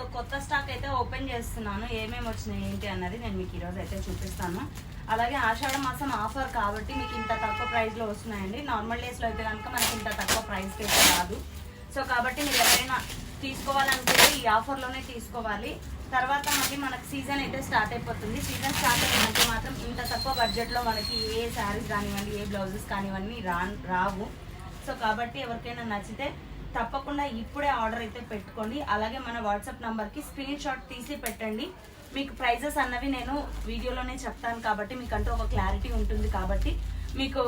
So కొత్త stock అయితే open చేస్తున్నాను. ఏమేమి వచ్చినాయి ఏంటి అన్నది నేను మీకు ఈరోజు అయితే చూపిస్తాను. అలాగే ఆషాఢ మాసం ఆఫర్ కాబట్టి మీకు ఇంత తక్కువ ప్రైస్లో వస్తున్నాయండి. నార్మల్ డేస్లో అయితే కనుక మనకి ఇంత తక్కువ ప్రైస్కి అయితే రాదు. సో కాబట్టి మీరు ఎవరైనా తీసుకోవాలనుకుంటే ఈ ఆఫర్లోనే తీసుకోవాలి. తర్వాత మళ్ళీ మనకి సీజన్ అయితే స్టార్ట్ అయిపోతుంది. సీజన్ స్టార్ట్ అయ్యాలంటే మాత్రం ఇంత తక్కువ బడ్జెట్లో మనకి ఏ శారీస్ కానివ్వండి ఏ బ్లౌజెస్ కానివ్వండి రా రావు. సో కాబట్టి ఎవరికైనా నచ్చితే తప్పకుండా ఇప్పుడే ఆర్డర్ అయితే పెట్టుకోండి. అలాగే మన వాట్సాప్ నంబర్కి స్క్రీన్ షాట్ తీసి పెట్టండి. మీకు ప్రైజెస్ అన్నవి నేను వీడియోలోనే చెప్తాను కాబట్టి మీకంటూ ఒక క్లారిటీ ఉంటుంది కాబట్టి మీకు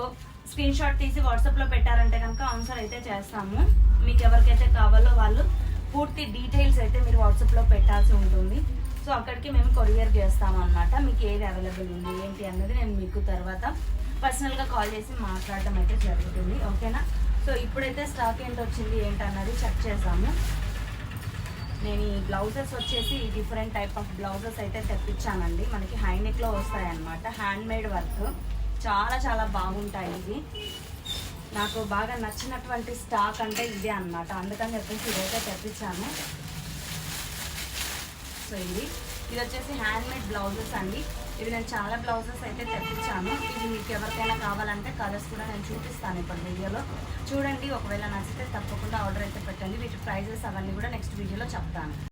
స్క్రీన్ షాట్ తీసి వాట్సాప్లో పెట్టారంటే కనుక ఆన్సర్ అయితే చేస్తాము. మీకు ఎవరికైతే కావాలో వాళ్ళు పూర్తి డీటెయిల్స్ అయితే మీరు వాట్సాప్లో పెట్టాల్సి ఉంటుంది. సో అక్కడికి మేము కొరియర్ చేస్తాం అనమాట మీకు ఏది అవైలబుల్ ఉంది ఏంటి అన్నది నేను మీకు తర్వాత పర్సనల్గా కాల్ చేసి మాట్లాడడం అయితే జరుగుతుంది. ఓకేనా? సో ఇప్పుడైతే స్టాక్ ఏంటి వచ్చింది ఏంటి అన్నది చెక్ చేద్దాము. నేను ఈ బ్లౌజెస్ వచ్చేసి డిఫరెంట్ టైప్ ఆఫ్ బ్లౌజెస్ అయితే తెప్పించానండి. మనకి హైనెక్లో వస్తాయి అన్నమాట హ్యాండ్ మేడ్ వర్క్ చాలా చాలా బాగుంటాయి ఇవి. నాకు బాగా నచ్చినటువంటి స్టాక్ అంటే ఇదే అన్నమాట. అందుకని చెప్పేసి ఇదైతే తెప్పించాను. సో ఇది. ఇది వచ్చేసి హ్యాండ్ మేడ్ బ్లౌజెస్ అండి. ఇవి నేను చాలా బ్లౌజెస్ అయితే తెప్పించాను. ఇది మీకు ఎవరికైనా కావాలంటే కలర్స్ కూడా నేను చూపిస్తాను ఇప్పుడు వీడియోలో. చూడండి ఒకవేళ నచ్చితే తప్పకుండా ఆర్డర్ అయితే పెట్టండి. వీటి ప్రైజెస్ అవన్నీ కూడా నెక్స్ట్ వీడియోలో చెప్తాను.